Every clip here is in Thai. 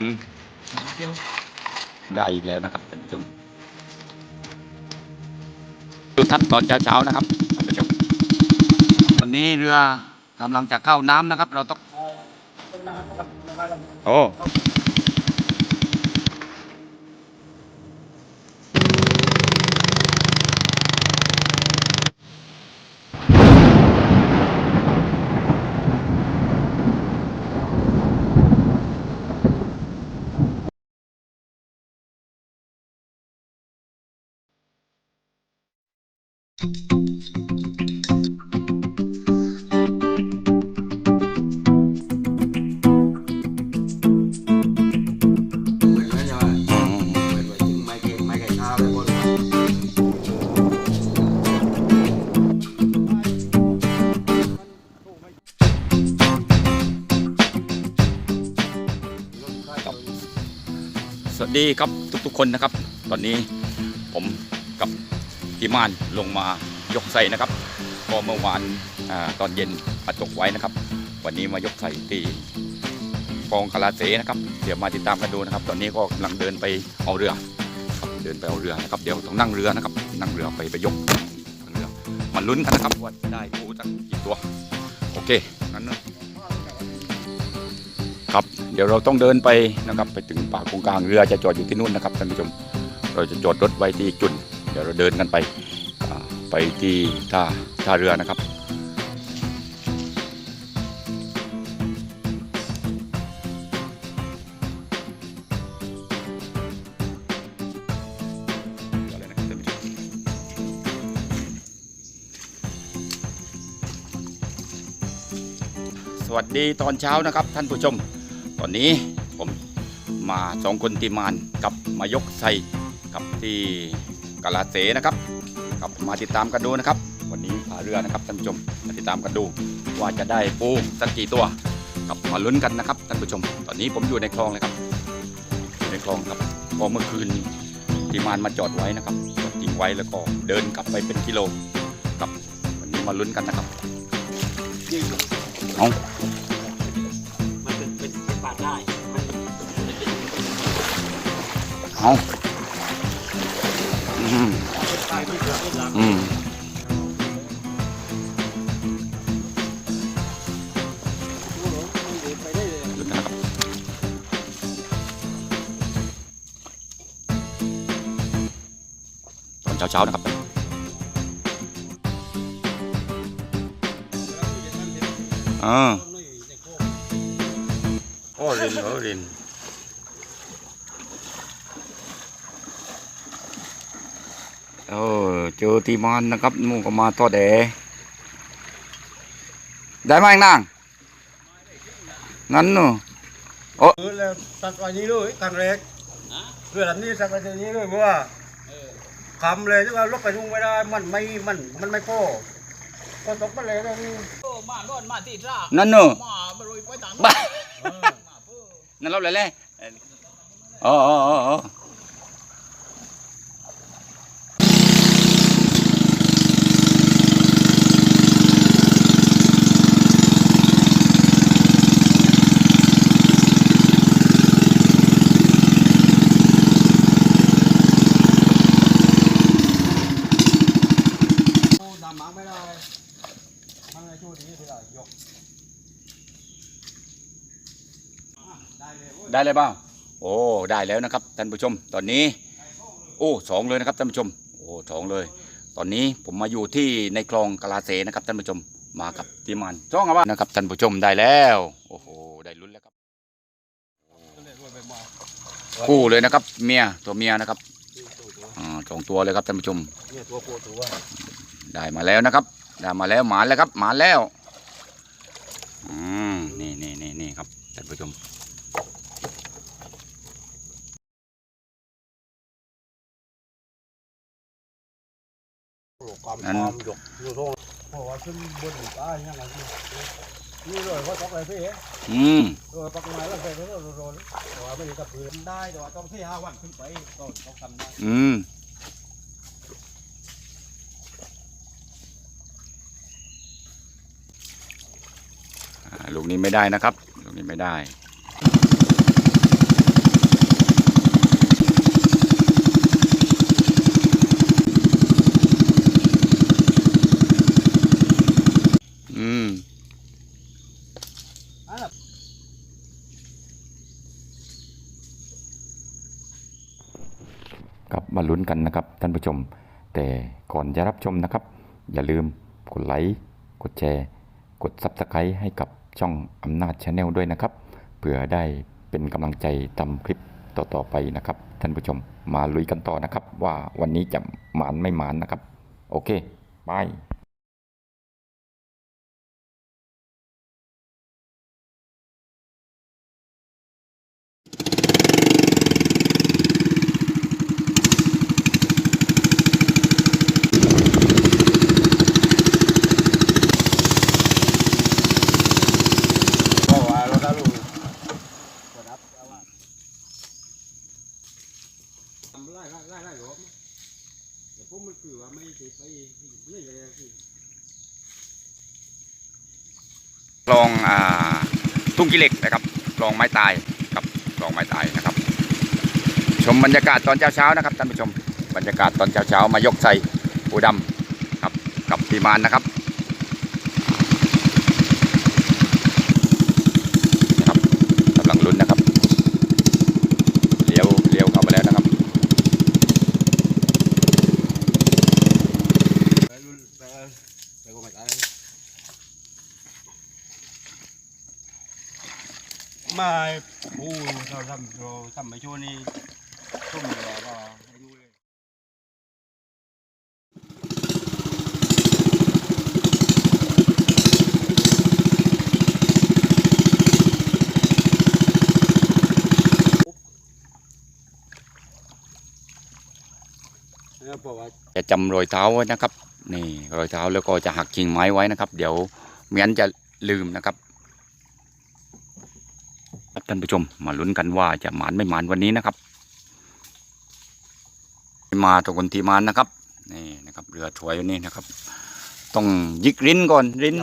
อืมได้อีกแล้วนะครับท่านผู้ชมดูทัศน์ตอนเช้าๆนะครับท่านผู้ชมตอนนี้เรือกำลังจะเข้าน้ำนะครับ เราต้องโอ้ สวัสดีครับทุกๆคนนะครับ ตอนนี้ ทีมงานลงมายกใส่นะครับก็เมื่อวานอตอนเย็นมาตกไว้นะครับ วันนี้มายกใส่ที่กองคาราเสนะครับ เดี๋ยวมาติดตามกันดูนะครับ ตอนนี้ก็กำลังเดินไปเอาเรือเดินไปเอาเรือนะครับ เดี๋ยวต้องนั่งเรือนะครับ นั่งเรือไปไปยกเรือมาลุ้นกันนะครับว่าได้ปูสักกี่ตัว โอเคงั้นนะครับ เดี๋ยวเราต้องเดินไปนะครับ ไปถึงป่ากงกลางเรือจะจอดอยู่ที่นู่นนะครับท่านผู้ชม เราจะจอดรถไว้ที่จุด เดี๋ยวเราเดินกันไปไปที่ท่าท่าเรือนะครับสวัสดีตอนเช้านะครับท่านผู้ชม ตอนนี้ผมมาสองคนทีมานกับมายกไซกับที่ กาลาเสนะครับกับมาติดตามกันดูนะครับ วันนี้พาเรือนะครับท่านผู้ชมมาติดตามกันดูว่าจะได้ปูสักกี่ตัวกับมาลุ้นกันนะครับท่านผู้ชม ตอนนี้ผมอยู่ในคลองเลยครับอยู่ในคลองครับพอเมื่อคืนทีมงานมาจอดไว้นะครับจอดทิ้งไว้แล้วก็เดินกลับไปเป็นกิโลกับวันนี้มาลุ้นกันนะครับเอามันเป็นเป็นเป็นบาทได้มันเอา อืมตอนเช้าๆนะครับอ่า โอ้รินโอ้ริน เออเจอทีมานนะครับนู่นก็มาทอดแดได้ไหมนางนั่นนู่นเออแล้วตัดไว้นี้เลยครั้งแรกเรือลำนี้ตัดไว้ที่นี้เลยเพราะว่าคำเลยที่ว่าลบไปทุ่งไม่ได้มันไม่มันมันไม่พอพอตกไปเลยแล้วนี่โอ้มาโน่นมาที่ร่านั่นนู่นมาบรุยไปตามบ้านั่นเราเลยเลยอ๋ออ๋ออ๋ออ๋อดำหมาไม่ได้มันในช่วงนี้ที่เรายกได้เลยเว้ย ได้เลยเปล่าโอ้ได้แล้วนะครับท่านผู้ชม ตอนนี้ โอ้สองเลยนะครับท่านผู้ชมโอ้สองเลย ตอนนี้ผมมาอยู่ที่ในคลองกะลาเสนะครับท่านผู้ชมมากับทีมงานจ้องอาว่านะครับท่านผู้ชมได้แล้วโอ้โหได้ลุ้นแล้วครับคู่เลยนะครับ เมียตัวเมียนะครับอ่าสองตัวเลยครับท่านผู้ชมเนี่ยตัวโคตัวได้มาแล้วนะครับ ได้มาแล้วหมานแล้วครับหมานแล้วอืมนี่นี่นี่นี่ครับท่านผู้ชม ความความหยกอยู่ตรงเพราะว่าขึ้นบนใต้ยังไงนี่เลยเขาตกอะไรพี่เอ๋อืมโดยปักไม้แล้วใส่รถโดนแต่ว่าไม่ได้กับพื้นได้แต่ว่าต้องที่ห้าวันขึ้นไปก็ต้องทำได้อืมอ่าลูกนี้ไม่ได้นะครับ ลูกนี้ไม่ได้ อืมครับมาลุ้นกันนะครับท่านผู้ชม แต่ก่อนจะรับชมนะครับ อย่าลืมกดไลค์กดแชร์ กดซับสไครต์ให้กับช่องอำนาจชาแนลด้วยนะครับเผื่อได้เป็นกำลังใจทำคลิปต่อ ๆ ไปนะครับ ท่านผู้ชมมาลุยกันต่อนะครับ ว่าวันนี้จะหมานไม่หมานนะครับ โอเคบาย ลองอ่าทุ่งกิเหล็กนะครับลองไม้ตายครับลองไม้ตายนะครับ ชมบรรยากาศตอนเช้าๆนะครับท่านผู้ชมบรรยากาศตอนเช้าๆมายกใส่ปูดำครับกับปีมานนะครับกำลังลุ้นนะครับเลี้ยวเลี้ยวเข้ามาแล้วนะครับ ไปรุ่นไปเอาไปกองไม่ตาย ม่ปูเราทำเราทำไม่ชั่วนี่ต้มเราก็ให้แล้วกว่าจะจำรอยเท้าไว้นะครับ นี่รอยเท้าแล้วก็จะหักกิ่งไม้ไว้นะครับ เดี๋ยวไม่งั้นจะลืมนะครับ ท่านผู้ชมมาลุ้นกันว่าจะหมานไม่หมานวันนี้นะครับ มาตะกันที่มานนะครับนี่นะครับ เรือถวยนี่นะครับ ต้องยิกริ้นก่อนริ้น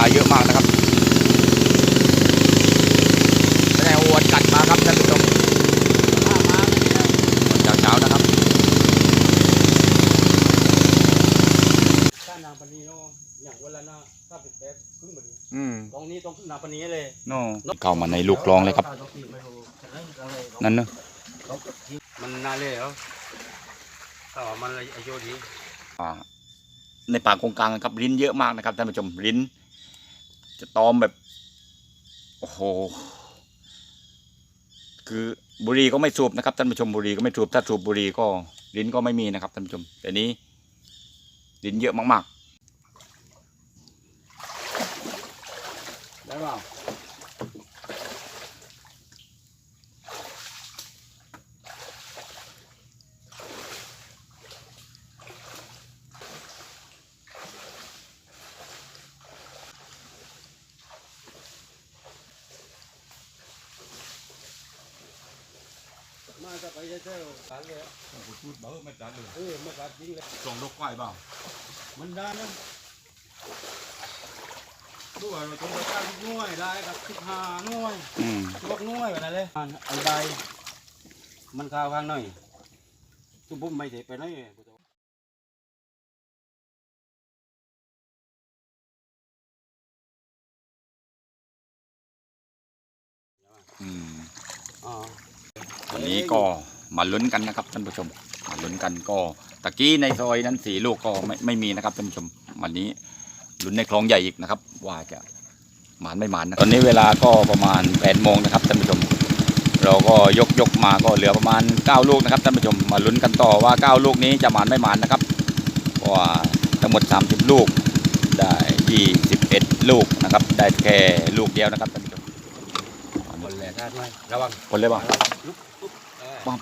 ามว่าโอ้ปลาเยอะมากนะครับไม่ได้เอาอวนกัดมาครับท่านผู้ชมเช้าเช้าๆนะครับถ้านางปณีเนาะอย่างเวลาหน้าถ้าเป็นแป๊บครึ่งแบบนี้อืมตรงนี้ต้องขึ้นนางปณีเลยโน่เข้ามาในลูกคลองเลยครับ นั่นเนอะมันน่าเลยเหรอถ้าว่ามันอายุดีอ่าในป่ากงกลางนะครับลิ้นเยอะมากนะครับท่านผู้ชมลิ้น จะตอมแบบ โอ้โห คือบุหรีก็ไม่สูบนะครับท่านผู้ชมบุหรีก็ไม่สูบถ้าสูบบุหรีก็ลิ้นก็ไม่มีนะครับท่านผู้ชม แต่นี้ลิ้นเยอะมากได้เปล่า เจ้าการเลยๆพูดเบาไม่ดันเลยเออมาการจริงเลยส่งลูกควายเปล่ามันได้นะดูว่าเราต้องไปตั้งหน่วยได้ครับสิบห้าหน่วยอืมลวกหน่วยแบบนั้นเลยอันไอ้ใบมันข้าวข้างหน่อยทุบผมไม่เสร็จไปไหนอืมอ๋อวันนี้ก็ มาลุ้นกันนะครับท่านผู้ชม มาลุ้นกันก็ตะกี้ในซอยนั้นสีลูกก็ไม่ไม่มีนะครับท่านผู้ชมวันนี้ลุ้นในคลองใหญ่อีกนะครับ ว่าจะหมานไม่หมานนะตอนนี้เวลาก็ประมาณแปดโมงนะครับท่านผู้ชม เราก็ยกยกมาก็เหลือประมาณเก้าลูกนะครับท่านผู้ชมมาลุ้นกันต่อว่าเก้าลูกนี้จะหมานไม่หมานนะครับเพราะว่าทั้งหมด30ลูกได้21ลูกนะครับ ได้แค่ลูกเดียวนะครับท่านผู้ชมคนแหละท่านไหมระวังคนเลยป่ะลุกลุกเออปั๊บ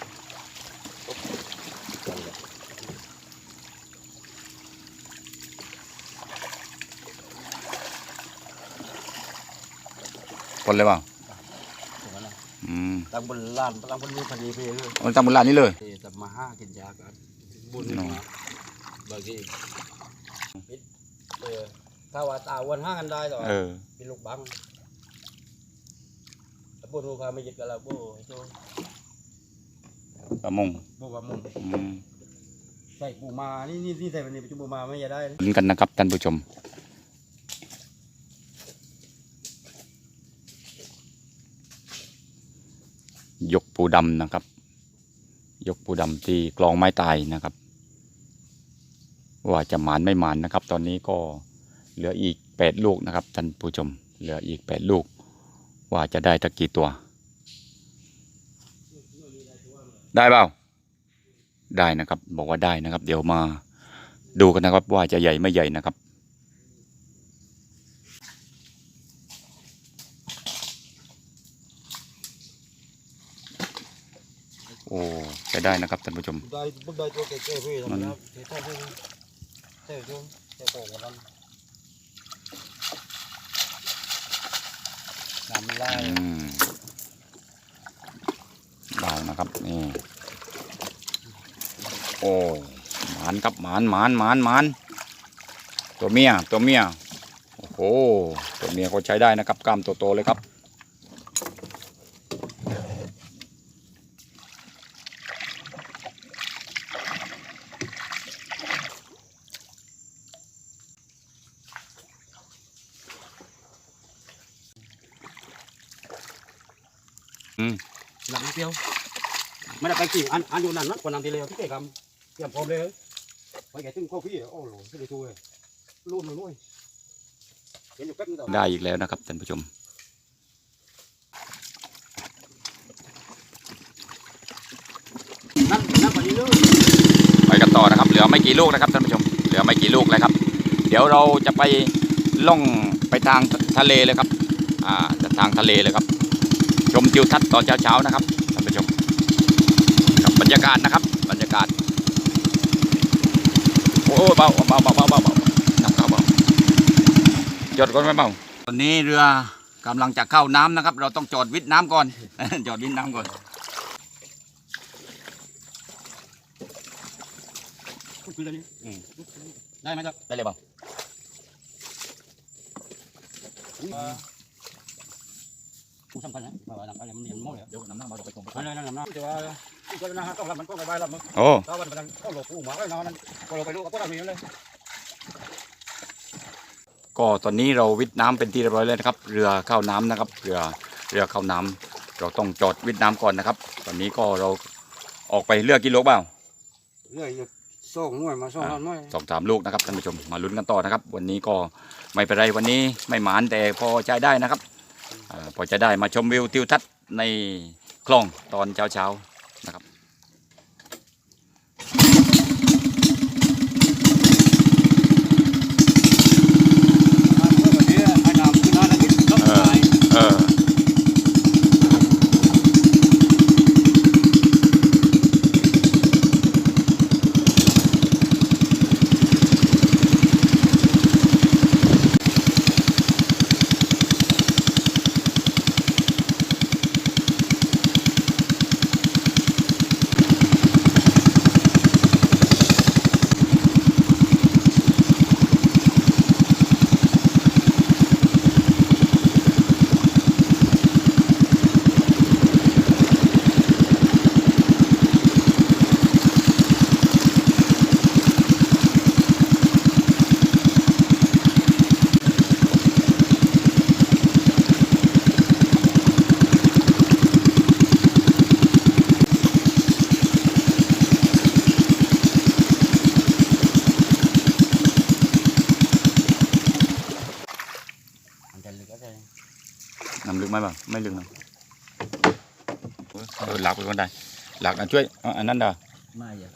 คนเลยเปล่าตรงนั้นนะอืมตั้งบนลานตั้งบนนี้พอดีเพลเลยมันตั้งบนลานนี้เลยเอ๊ะแต่มาห้ากินยากันบุญเนาะมาบางทีปิดเออถ้าว่าตาวันห้ากันได้ต่อเออเป็นลูกบังถ้าบุญลูกค้าไม่ยึดกันแล้วบุโจประมงบุว่ามึงอืมใส่ปูมา นี่นี่นี่ใส่วันนี้ปัจจุบันมาไม่จะได้นะลุ้นกันนะครับท่านผู้ชม ยกปูดำนะครับ ยกปูดำที่กลองไม้ตายนะครับ ว่าจะหมานไม่หมานนะครับ ตอนนี้ก็เหลืออีกแปดลูกนะครับท่านผู้ชม เหลืออีกแปดลูก ว่าจะได้ตักกี่ตัว ได้เปล่าได้นะครับ บอกว่าได้นะครับ เดี๋ยวมาดูกันนะครับว่าจะใหญ่ไม่ใหญ่นะครับ โอ้จะได้นะครับท่านผู้ชมได้บุญได้ตัวเก๋ๆพี่มันนะครับเท่ๆพี่เท่ๆช่วงเท่โป่งกันนั้นน้ำลายอืมได้นะครับนี่โอ้หมานครับหมานหมานหมานหมานตัวเมียตัวเมียโอ้โหตัวเมียก็ใช้ได้นะครับกล้ามโตๆเลยครับ หลังเดียว ไม่ได้ไปกี่อันอันอยู่นั่นนะคนนำทีเดียวที่เก๋คำเตรียมพร้อมเลยไปแกตึ้งข้อพี่โอ้โหที่ได้ช่วยรุ่นหน่อยเห็นอยู่แป๊บนึงต่อได้อีกแล้วนะครับท่านผู้ชมนั่นนั่นกว่านี้เลยไปกันต่อนะครับ เหลือไม่กี่ลูกนะครับท่านผู้ชม เหลือไม่กี่ลูกเลยครับ เดี๋ยวเราจะไปล่องไปทางทะเลเลยครับ อ่าจะทางทะเลเลยครับ ชมทิวทัศน์ตอนเช้าๆนะครับท่านผู้ชมกับบ รรยากาศนะครับ บรรยากาศ โอ้ยเบาเบาเบาเบาเบาเบาน้ำเข้าเบาจอดก่อนไหมเบาตอนนี้เรือกำลังจะเข้าน้ำนะครับ เราต้องจอดวิทน้ำก่อน จอดวิทน้ำก่อนคืออะไรนี่ได้ไหมครับ ได้เลยเปล่า ผู้สำคัญนะมาว่าอะไรมันเห็นหมดเลยเดี๋ยวน้ำหน้ามาเราไปตรงไปนั่นนั่นนั่นแต่ว่าก็นะฮะต้องรับมันก็ไปรับมันโอ้ถ้าวันมันก็หลบผู้หมาไว้นอนนั่นก็เราไปรู้ก็ต้องมีเลยก็ตอนนี้เราวิทน้ำเป็นที่เรียบร้อยแล้วนะครับ เรือเข้าน้ำนะครับ เรือเรือเข้าน้ำเราต้องจอดวิทน้ำก่อนนะครับ ตอนนี้ก็เราออกไปเลือกกิโลเปล่าเรื่อยส่งหน่วยมาส่งหน่วยสองสามลูกนะครับท่านผู้ชมมาลุ้นกันต่อนะครับ วันนี้ก็ไม่เป็นไรวันนี้ไม่หมานแต่พอใช้ได้นะครับ พอจะได้มาชมวิวทิวทัศน์ในคลองตอนเช้าเช้าๆนะครับ เออน้ำลึกไหมเปล่าไม่ลึกนะเออหลักไปคนใด หลักนะช่วยเอาอันนั้นเด้อไม่อะมี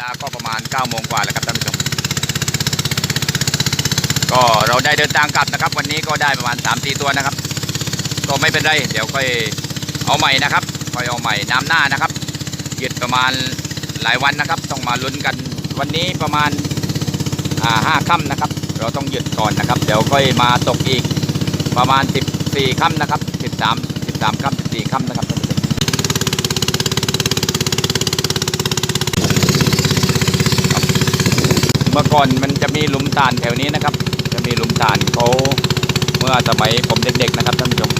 ลาก็ประมาณ9โมงกว่าแล้วครับท่านผู้ชม ก็เราได้เดินทางกลับนะครับ วันนี้ก็ได้ประมาณ3 4ตัวนะครับ ก็ไม่เป็นไร เดี๋ยวค่อยเอาใหม่นะครับค่อยเอาใหม่น้ำหน้านะครับหยุดประมาณหลายวันนะครับ ต้องมาลุ้นกันวันนี้ประมาณห้าค่ำนะครับ เราต้องหยุดก่อนนะครับ เดี๋ยวค่อยมาตกอีกประมาณ 14ค่ำนะครับ 13 13ค่ำ14ค่ำนะครับท่านผู้ชม เมื่อก่อนมันจะมีหลุมตานแถวนี้นะครับ จะมีหลุมตานเขาเมื่อสมัยผมเด็กๆนะครับท่านผู้ชม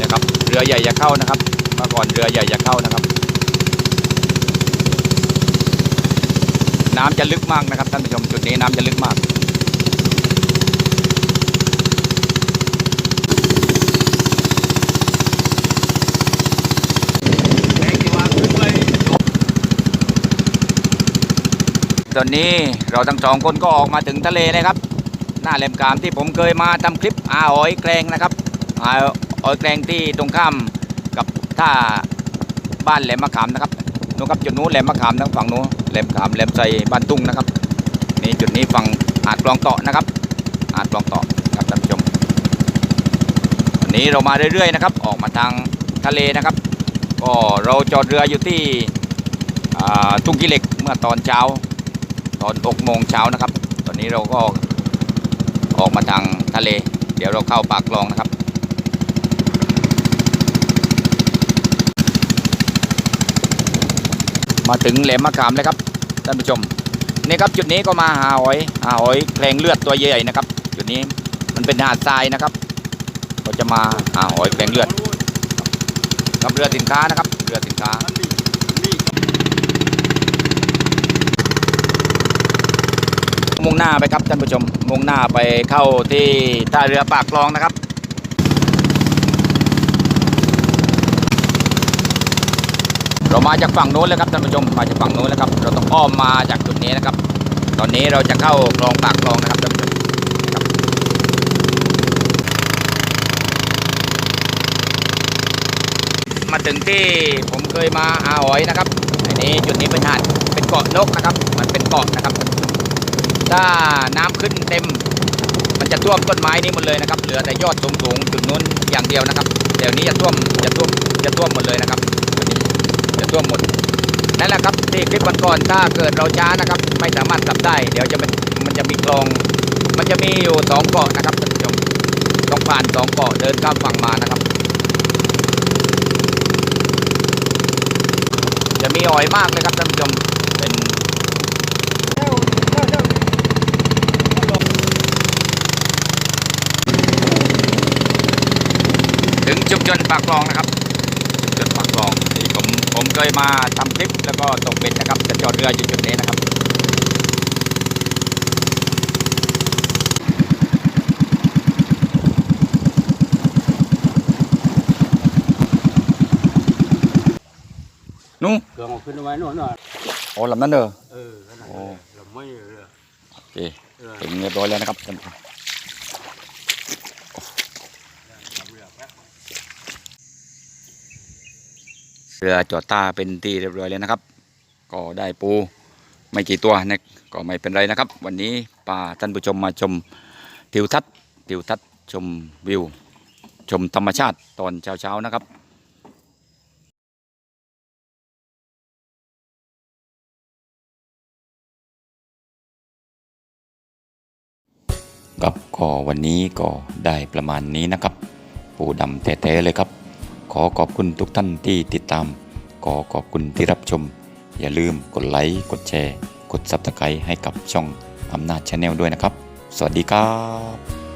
นะครับเรือใหญ่อย่าเข้านะครับ เมื่อก่อนเรือใหญ่อย่าเข้านะครับ น้ำจะลึกมากนะครับท่านผู้ชมจุดนี้น้ำจะลึกมาก ตอนนี้เราทั้งสองคนก็ออกมาถึงทะเลนะครับ หน้าแหลมกามที่ผมเคยมาทำคลิปอาหอยแกรงนะครับอาหอยแกรงที่ตรงข้ามกับท่าบ้านแหลมมะขามนะครับนู้นครับจุดนู้นแหลมมะขามนะฝั่งนู้นแหลมขามแหลมใจบ้านตุ้งนะครับนี่จุดนี้ฝั่งหาดกลองเต่อนะครับหาดกลองเต่อครับท่านผู้ชมวันนี้เรามาเรื่อยๆนะครับ ออกมาทางทะเลนะครับ ก็เราจอดเรืออยู่ที่ตุ้งกิเหล็กเมื่อตอนเช้า ตอน6โมงเช้านะครับ ตอนนี้เราก็ออกมาทางทะเล เดี๋ยวเราเข้าปากคลองนะครับมาถึงแหลมมะขามเลยครับท่านผู้ชมนี่ครับจุดนี้ก็มาหาหอยหาหอยแครงเลือดตัวใหญ่นะครับ จุดนี้มันเป็นหาดทรายนะครับก็จะมาหาหอยแครงเลือดกับเรือสินค้านะครับเรือสินค้า มุ่งหน้าไปครับท่านผู้ชม มุ่งหน้าไปเข้าที่ท่าเรือปากคลองนะครับ เรามาจากฝั่งโน้นเลยครับท่านผู้ชมมาจากฝั่งโน้นแล้วครับ เราต้องอ้อมมาจากจุดนี้นะครับ ตอนนี้เราจะเข้าคลองปากคลองนะครับท่านผู้ชมมาถึงที่ผมเคยมาอาหอยนะครับอันนี้จุดนี้เป็นหาดเป็นเกาะนกนะครับ มันเป็นเกาะนะครับ ถ้าน้ำขึ้นเต็ม มันจะท่วมต้นไม้นี้หมดเลยนะครับ เหลือแต่ยอดสูงๆจุดนู้นอย่างเดียวนะครับเดี๋ยวนี้จะท่วมจะท่วมจะท่วมหมดเลยนะครับจะท่วมหมดนั่นแหละครับที่คลิปวันก่อนถ้าเกิดเราช้านะครับ ไม่สามารถกลับได้ เดี๋ยวจะมันมันจะมีคลอง มันจะมีอยู่สองเกาะนะครับท่านผู้ชมต้องผ่านสองเกาะเดินข้ามฝั่งมานะครับ จะมีหอยมากเลยครับท่านผู้ชม เป็นถึงชุมชนปากคลองนะครับชุมชนปากคลองที่ผมผมเคยมาทำคลิปแล้วก็ตกเบ็ดนะครับจะจอดเรืออยู่จุดนี้นะครับนู้เครื่องเอาขึ้นเอาไว้โน่นน่ะโอ้ลำนั้นเด้อเออขนาดโอ้นั้นเราไม่เรือโอเคเออถึงเรียบร้อยแล้วนะครับท่านผู้ชม เรือจอดตาเป็นที่เรียบร้อยแล้วนะครับ ก็ได้ปูไม่กี่ตัวนะก็ไม่เป็นไรนะครับ วันนี้พาท่านผู้ชมมาชมทิวทัศน์ทิวทัศน์ชมวิว ชมธรรมชาติตอนเช้าๆนะครับกับก็วันนี้ก็ได้ประมาณนี้นะครับ ปูดำแท้ๆเลยครับ อขอบคุณทุกท่านที่ติดตาม ขอขอบคุณที่รับชม อย่าลืมกดไลค์กดแชร์ กดซับสไครต์ให้กับช่องอำนาจชาแนลด้วยนะครับ สวัสดีครับ